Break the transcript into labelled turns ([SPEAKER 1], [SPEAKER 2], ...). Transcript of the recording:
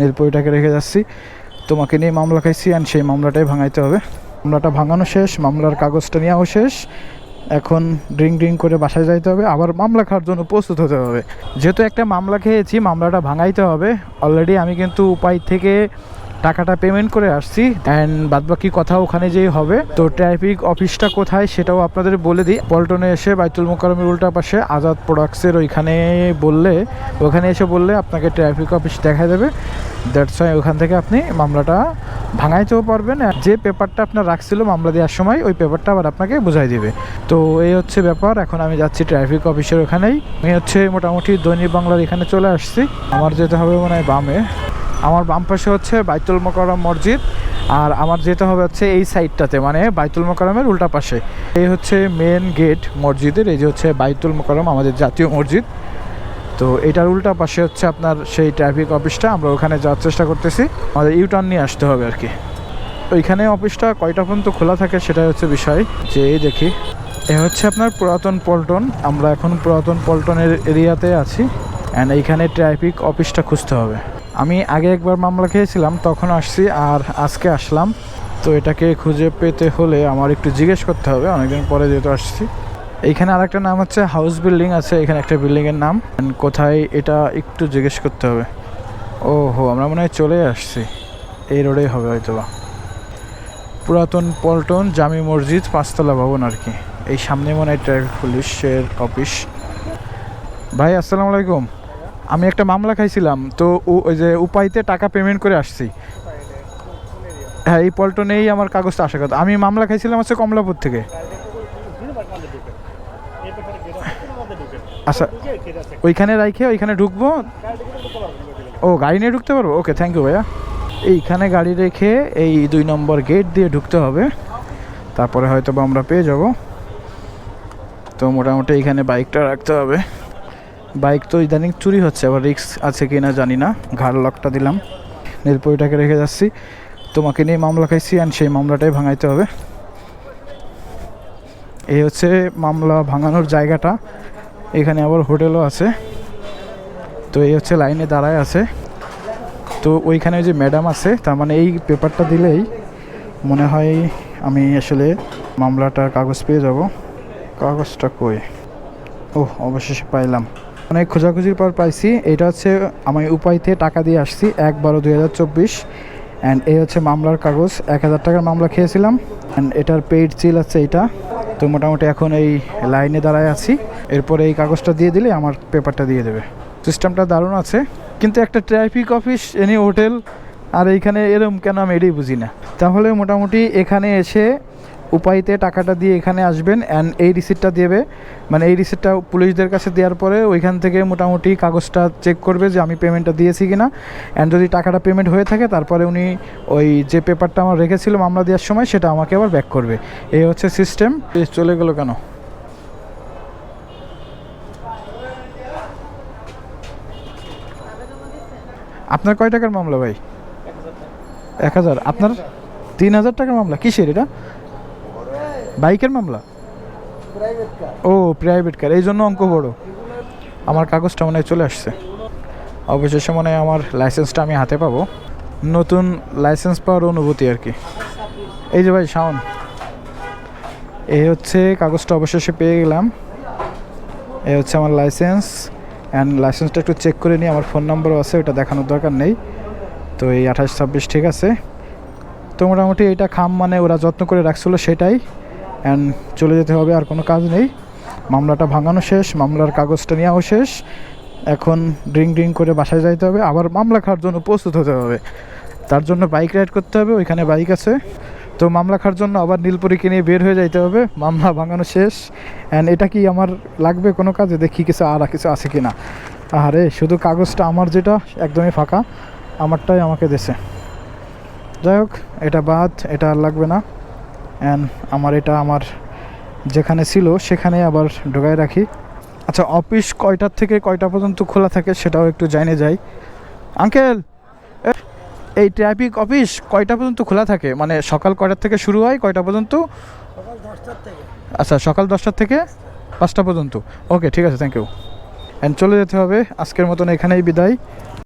[SPEAKER 1] নীলপরিটাকে রেখে যাচ্ছি। তোমাকে নিয়ে মামলা খাইছি অ্যান্ড সেই মামলাটাই ভাঙাইতে হবে। মামলাটা ভাঙানো শেষ, মামলার কাগজটা নেওয়াও শেষ। এখন ড্রিঙ্ক ড্রিঙ্ক করে বাসায় যাইতে হবে, আবার মামলা খাওয়ার জন্য প্রস্তুত হতে হবে। যেহেতু একটা মামলা খেয়েছি, মামলাটা ভাঙাইতে হবে। অলরেডি আমি কিন্তু উপায় থেকে টাকাটা পেমেন্ট করে আসছি। অ্যান্ড বাদবাকি কথা ওখানে যেই হবে, তো ট্রাফিক অফিসটা কোথায় সেটাও আপনাদের বলে দিই। পল্টনে এসে বাইতুল মোকারমের উল্টা পাশে আজাদ প্রোডাক্টসের ওইখানে বললে, ওখানে এসে বললে আপনাকে ট্রাফিক অফিস দেখা দেবে। দ্যাটস ওয়াই ওখান থেকে আপনি মামলাটা ভাঙাইতেও পারবেন। যে পেপারটা আপনার রাখছিল মামলা দেওয়ার সময়, ওই পেপারটা আবার আপনাকে বুঝাই দিবে। তো এই হচ্ছে ব্যাপার, এখন আমি যাচ্ছি ট্রাফিক অফিসের ওখানেই। আমি হচ্ছে মোটামুটি দৈনিক বাংলার এখানে চলে আসছি। আমার যেতে হবে মনে হয় বামে। আমার বাম পাশে হচ্ছে বাইতুল মোকারম মসজিদ, আর আমার যেতে হবে হচ্ছে এই সাইডটাতে মানে বাইতুল মোকারমের উল্টা পাশে। এই হচ্ছে মেন গেট মসজিদের, এই যে হচ্ছে বাইতুল মোকারম আমাদের জাতীয় মসজিদ। তো এটার উল্টা পাশে হচ্ছে আপনার সেই ট্রাফিক অফিসটা আমরা ওখানে যাওয়ার চেষ্টা করতেছি। আমাদের ইউটার্ন নিয়ে আসতে হবে আর কি। ওইখানে অফিসটা কয়টা পর্যন্ত খোলা থাকে সেটাই হচ্ছে বিষয়। যে এই দেখি, এ হচ্ছে আপনার পুরাতন পল্টন। আমরা এখন পুরাতন পল্টনের এরিয়াতে আছি অ্যান্ড এইখানে ট্রাফিক অফিসটা খুঁজতে হবে। আমি আগে একবার মামলা খেয়েছিলাম তখন আসছি আর আজকে আসলাম। তো এটাকে খুঁজে পেতে হলে আমার একটু জিজ্ঞেস করতে হবে, অনেকদিন পরে যেহেতু আসছি। এইখানে আরেকটা নাম হচ্ছে হাউস বিল্ডিং আছে, এখানে একটা বিল্ডিংয়ের নাম। কোথায় এটা একটু জিজ্ঞেস করতে হবে। ও হো আমরা মনে হয় চলে আসছি। এই রোডেই হবে হয়তো বা পুরাতন পল্টন, জামি মসজিদ, পাঁচতলা ভবন আর কি। এই সামনে মনে হয় ট্রাফিক পুলিশের অফিস। ভাই, আসসালামু আলাইকুম। আমি একটা মামলা খাইছিলাম, তো ওই যে উপায়তে টাকা পেমেন্ট করে আসছি। হ্যাঁ এই পল্টনেই আমার কাগজটা আসার কথা। আমি মামলা খাইছিলাম হচ্ছে কমলাপুর থেকে। আচ্ছা ওইখানে রাইখে ওইখানে ঢুকবো? ও, গাড়ি নিয়ে ঢুকতে পারব? ওকে থ্যাংক ইউ ভাইয়া। এইখানে গাড়ি রেখে এই দুই নম্বর গেট দিয়ে ঢুকতে হবে। তারপরে হয়তো বা আমরা পেয়ে যাব। তো মোটামুটি এইখানে বাইকটা রাখতে হবে। বাইক তো ইদানিং চুরি হচ্ছে, আবার রিক্স আছে কি না জানি না। ঘাড় লকটা দিলাম। নীলপরিটাকে রেখে যাচ্ছি। তোমাকে নিয়ে মামলা খাইছি অ্যান্ড সেই মামলাটাই ভাঙাইতে হবে। এই হচ্ছে মামলা ভাঙানোর জায়গাটা। এখানে আবার হোটেলও আছে। তো এই হচ্ছে লাইনে দাঁড়ায় আছে। তো ওইখানে যে ম্যাডাম আছে, তার মানে এই পেপারটা দিলেই মনে হয় আমি আসলে মামলাটার কাগজ পেয়ে যাব। কাগজটা কই? ও অবশেষে পাইলাম। অনেক খোঁজাখুঁজির পর পাইছি। এটা হচ্ছে আমি উপায়তে টাকা দিয়ে আসছি, এক বারো দুই হাজার চব্বিশ। অ্যান্ড এই হচ্ছে মামলার কাগজ। এক হাজার টাকার মামলা খেয়েছিলাম। অ্যান্ড এটার পেইড চিল আছে এইটা। তো মোটামুটি এখন এই লাইনে দাঁড়ায় আছি। এরপরে এই কাগজটা দিয়ে দিলে আমার পেপারটা দিয়ে দেবে। সিস্টেমটা দারুণ আছে। কিন্তু একটা ট্রাফিক অফিস, এনি হোটেল, আর এইখানে এরম কেন আমি এটাই বুঝি না। তাহলে মোটামুটি এখানে এসে উপায়তে টাকাটা দিয়ে এখানে আসবেন অ্যান্ড এই রিসিপ্টটা দেবে। মানে এই রিসিপ্টটা পুলিশদের কাছে দেওয়ার পরে ওইখান থেকে মোটামুটি কাগজটা চেক করবে যে আমি পেমেন্টটা দিয়েছি কি না অ্যান্ড যদি টাকাটা পেমেন্ট হয়ে থাকে, তারপরে উনি ওই যে পেপারটা আমার রেখেছিল মামলা দেওয়ার সময়, সেটা আমাকে আবার ব্যাক করবে। এই হচ্ছে সিস্টেম চলে গেলো কেন? আপনার কয় টাকার মামলা ভাই? এক হাজার। আপনার তিন হাজার টাকার মামলা? কিসের এটা? বাইকের মামলা? ও প্রাইভেট কার এই জন্য অঙ্ক বড়। আমার কাগজটা মনে চলে আসছে। অবশেষে মনে আমার লাইসেন্সটা আমি হাতে পাবো। নতুন লাইসেন্স পাওয়ার অনুভূতি আর কি। এই যে ভাই, শাওন। এই হচ্ছে কাগজটা অবশেষে পেয়ে গেলাম। এই হচ্ছে আমার লাইসেন্স অ্যান্ড লাইসেন্সটা একটু চেক করে নিই, আমার ফোন নাম্বারও আছে, ওটা দেখানোর দরকার নেই। তো এই আঠাশ ছাব্বিশ ঠিক আছে। তো মোটামুটি এটা খাম মানে ওরা যত্ন করে রাখছিল সেটাই। অ্যান্ড চলে যেতে হবে, আর কোনো কাজ নেই। মামলাটা ভাঙানো শেষ, মামলার কাগজটা নেওয়াও শেষ। এখন ড্রিঙ্ক ড্রিঙ্ক করে বাসায় যাইতে হবে, আবার মামলা খাওয়ার জন্য প্রস্তুত হতে হবে। তার জন্য বাইক রাইড করতে হবে, ওইখানে বাইক আছে। তো মামলা খাওয়ার জন্য আবার নীলপুরিকে নিয়ে বের হয়ে যাইতে হবে, মামলা ভাঙানো শেষ। অ্যান্ড এটা কি আমার লাগবে কোনো কাজে? দেখি কিছু আর কিছু আছে কি না। আরে শুধু কাগজটা আমার যেটা, একদমই ফাঁকা। আমারটাই আমাকে দেছে। যাই হোক, এটা বাদ, এটা আর লাগবে না। অ্যান্ড আমার এটা আমার যেখানে ছিল সেখানে আবার ঢোকায় রাখি। আচ্ছা অফিস কয়টার থেকে কয়টা পর্যন্ত খোলা থাকে সেটাও একটু জানে যাই। আঙ্কেল এই ট্রাফিক অফিস কয়টা পর্যন্ত খোলা থাকে? মানে সকাল কয়টার থেকে শুরু হয়, কয়টা পর্যন্ত? আচ্ছা সকাল দশটার থেকে পাঁচটা পর্যন্ত। ওকে, ঠিক আছে থ্যাংক ইউ অ্যান্ড চলে যেতে হবে। আজকের মতন এখানেই বিদায়।